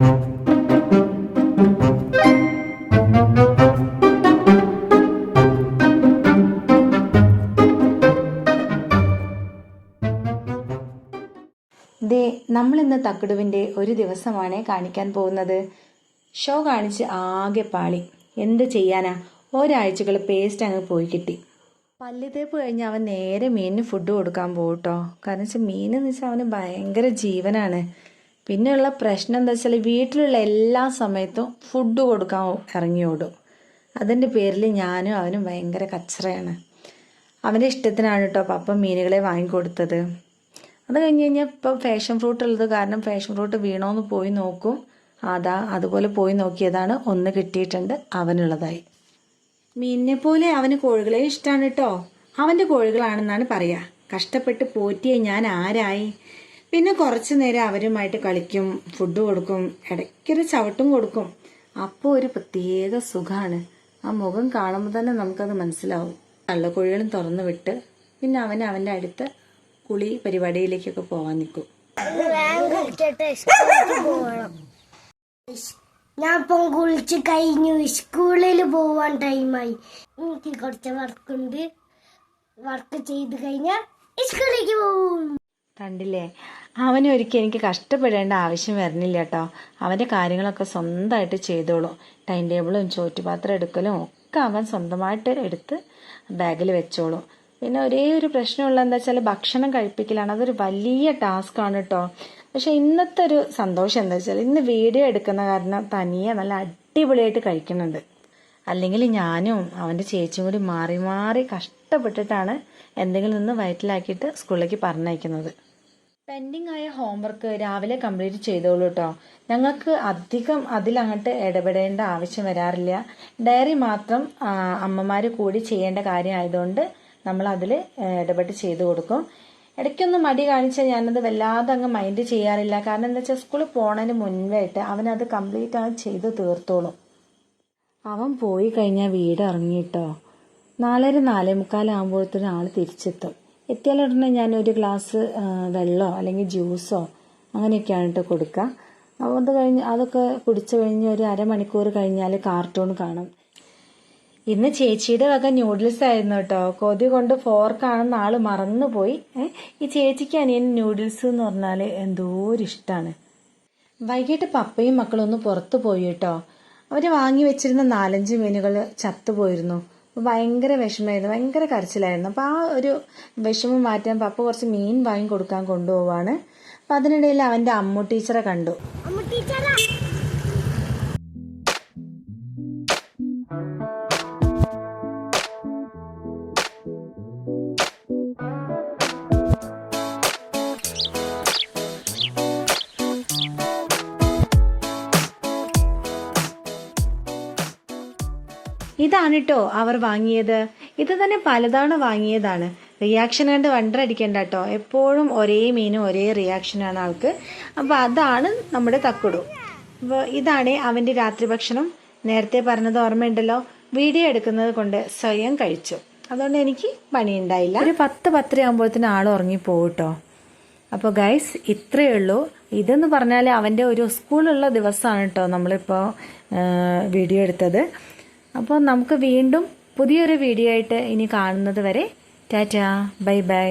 ദേ നമ്മളിന്ന് തക്കടുവിന്റെ ഒരു ദിവസമാണ് കാണിക്കാൻ പോകുന്നത്. ഷോ കാണിച്ച് ആകെ പാളി. എന്ത് ചെയ്യാനാ? ഒരാഴ്ചകൾ പേസ്റ്റ് അങ്ങ് പോയി കിട്ടി. പല്ലുതേപ്പ് കഴിഞ്ഞ് അവൻ നേരെ മീനിന് ഫുഡ് കൊടുക്കാൻ പോകട്ടോ കാരണം വെച്ചാൽ മീൻ എന്ന് വെച്ചാൽ അവന് ഭയങ്കര ജീവനാണ്. പിന്നെയുള്ള പ്രശ്നം എന്താ വെച്ചാൽ വീട്ടിലുള്ള എല്ലാ സമയത്തും ഫുഡ് കൊടുക്കാൻ ഇറങ്ങി ഓടും അതിന്റെ പേരിൽ ഞാനും അവനും ഭയങ്കര കച്ചറയാണ്. അവന്റെ ഇഷ്ടത്തിനാണ് കേട്ടോ പപ്പ മീനുകളെ വാങ്ങിക്കൊടുത്തത്. അത് കഴിഞ്ഞ് കഴിഞ്ഞാൽ ഇപ്പം ഫാഷൻ ഫ്രൂട്ട് ഉള്ളത് കാരണം ഫാഷൻ ഫ്രൂട്ട് വീണോന്ന് പോയി നോക്കും. അതാ അതുപോലെ പോയി നോക്കിയതാണ്. ഒന്ന് കിട്ടിയിട്ടുണ്ട് അവനുള്ളതായി. മീനിനെ പോലെ അവന് കോഴികളെ ഇഷ്ടമാണ് കേട്ടോ അവന്റെ കോഴികളാണെന്നാണ് പറയുക കഷ്ടപ്പെട്ട് പോറ്റിയെ ഞാൻ ആരായി? പിന്നെ കുറച്ചു നേരം അവരുമായിട്ട് കളിക്കും ഫുഡ് കൊടുക്കും ഇടയ്ക്കൊരു ചവിട്ടും കൊടുക്കും. അപ്പോൾ ഒരു പ്രത്യേക സുഖമാണ് ആ മുഖം കാണുമ്പോൾ തന്നെ നമുക്കത് മനസ്സിലാവും. കള്ളക്കുഴികളും തുറന്നു വിട്ട് പിന്നെ അവൻ അവന്റെ അടുത്ത് കുളി പരിപാടിയിലേക്കൊക്കെ പോകാൻ നിൽക്കും ഞാൻ ഇപ്പം കുളിച്ച് കഴിഞ്ഞു. സ്കൂളിൽ പോവാൻ ടൈമായി. എനിക്ക് കുറച്ച് വർക്കുണ്ട് വർക്ക് ചെയ്ത് കഴിഞ്ഞാൽ സ്കൂളിലേക്ക് പോവും കണ്ടില്ലേ? അവന് ഒരിക്കലും എനിക്ക് കഷ്ടപ്പെടേണ്ട ആവശ്യം വരുന്നില്ല കേട്ടോ. അവന്റെ കാര്യങ്ങളൊക്കെ സ്വന്തമായിട്ട് ചെയ്തോളും. ടൈം ടേബിളും ചോറ്റുപാത്രം എടുക്കലും ഒക്കെ അവൻ സ്വന്തമായിട്ട് എടുത്ത് ബാഗിൽ വെച്ചോളും. പിന്നെ ഒരേ ഒരു പ്രശ്നമുള്ള എന്താ വെച്ചാൽ ഭക്ഷണം കഴിപ്പിക്കലാണ്. അതൊരു വലിയ ടാസ്ക് ആണ് കേട്ടോ. പക്ഷെ ഇന്നത്തെ ഒരു സന്തോഷം എന്താ വെച്ചാൽ ഇന്ന് വീഡിയോ എടുക്കുന്ന കാരണം തനിയെ നല്ല അടിപൊളിയായിട്ട് കഴിക്കുന്നുണ്ട്. അല്ലെങ്കിൽ ഞാനും അവന്റെ ചേച്ചിയും കൂടി മാറി മാറി കഷ്ടപ്പെട്ടിട്ടാണ് എന്തെങ്കിലും നിന്ന് വയറ്റിലാക്കിയിട്ട് സ്കൂളിലേക്ക് പറഞ്ഞയക്കുന്നത്. പെൻഡിങ് ആയ ഹോംവർക്ക് രാവിലെ കംപ്ലീറ്റ് ചെയ്തോളൂ കേട്ടോ ഞങ്ങൾക്ക് അധികം അതിലങ്ങോട്ട് ഇടപെടേണ്ട ആവശ്യം വരാറില്ല. ഡയറി മാത്രം അമ്മമാർ കൂടി ചെയ്യേണ്ട കാര്യമായതുകൊണ്ട് നമ്മൾ അതിൽ ഇടപെട്ട് ചെയ്തു കൊടുക്കും. ഇടയ്ക്കൊന്ന് മടി കാണിച്ചാൽ ഞാനത് വല്ലാതെ അങ്ങ് മൈൻഡ് ചെയ്യാറില്ല. കാരണം എന്താ വെച്ചാൽ സ്കൂളിൽ പോണതിന് മുൻപായിട്ട് അവനത് കംപ്ലീറ്റ് ആണ് ചെയ്ത് തീർത്തോളും. അവൻ പോയി കഴിഞ്ഞാൽ വീട് ഇറങ്ങിയിട്ടോ നാലര നാലേ മുക്കാലാകുമ്പോഴത്തേനും ആൾ തിരിച്ചെത്തും. എത്തിയാലുടനെ ഞാൻ ഒരു ഗ്ലാസ് വെള്ളമോ അല്ലെങ്കിൽ ജ്യൂസോ അങ്ങനെയൊക്കെയാണ് കേട്ടോ കൊടുക്കുക. അപ്പോൾ അത് കഴിഞ്ഞ് അതൊക്കെ കുടിച്ചു കഴിഞ്ഞ് ഒരു അരമണിക്കൂർ കഴിഞ്ഞാൽ കാർട്ടൂൺ കാണും. ഇന്ന് ചേച്ചിയുടെ വക ന്യൂഡിൽസ് ആയിരുന്നു കേട്ടോ. കൊതി കൊണ്ട് ഫോർക്കാണെന്ന് ആൾ മറന്നുപോയി. ഈ ചേച്ചിക്ക് അനിയൻ ന്യൂഡിൽസ് എന്ന് പറഞ്ഞാൽ എന്തോ ഒരു ഇഷ്ടമാണ് വൈകിട്ട് പപ്പയും മക്കളും ഒന്ന് പുറത്തു പോയി കേട്ടോ. അവർ വാങ്ങി വെച്ചിരുന്ന നാലഞ്ച് മീനുകൾ ചത്തുപോയിരുന്നു. ഭയങ്കര വിഷമമായിരുന്നു. ഭയങ്കര കരച്ചിലായിരുന്നു. അപ്പോൾ ആ ഒരു വിഷമം മാറ്റാൻ പപ്പ കുറച്ച് മീൻ വാങ്ങി കൊടുക്കാൻ കൊണ്ടുപോവാണ്. അപ്പം അതിനിടയിൽ അവന്റെ അമ്മു ടീച്ചറെ കണ്ടു ഇതാണ് കേട്ടോ അവർ വാങ്ങിയത്. ഇത് തന്നെ പലതവണ വാങ്ങിയതാണ്. റിയാക്ഷൻ കണ്ട് വണ്ടറടിക്കണ്ട കേട്ടോ എപ്പോഴും ഒരേ മീനും ഒരേ റിയാക്ഷനാണ് ആൾക്ക്. അപ്പോൾ അതാണ് നമ്മുടെ തക്കുടു. അപ്പോൾ ഇതാണ് അവന്റെ രാത്രി ഭക്ഷണം. നേരത്തെ പറഞ്ഞത് ഓർമ്മയുണ്ടല്ലോ. വീഡിയോ എടുക്കുന്നത് കൊണ്ട് സ്വയം കഴിച്ചു. അതുകൊണ്ട് എനിക്ക് പണിയുണ്ടായില്ല. ഒരു പത്ത് പത്തര ആകുമ്പോഴത്തേന് ആൾ ഉറങ്ങി പോകട്ടോ അപ്പോൾ ഗൈസ് ഇത്രയേ ഉള്ളൂ. ഇതെന്ന് പറഞ്ഞാൽ അവന്റെ ഒരു സ്കൂളുള്ള ദിവസമാണ് കേട്ടോ നമ്മളിപ്പോൾ വീഡിയോ എടുത്തത്. അപ്പോൾ നമുക്ക് വീണ്ടും പുതിയൊരു വീഡിയോ ആയിട്ട് ഇനി കാണുന്നത് വരെ ടാറ്റാ ബൈ ബൈ.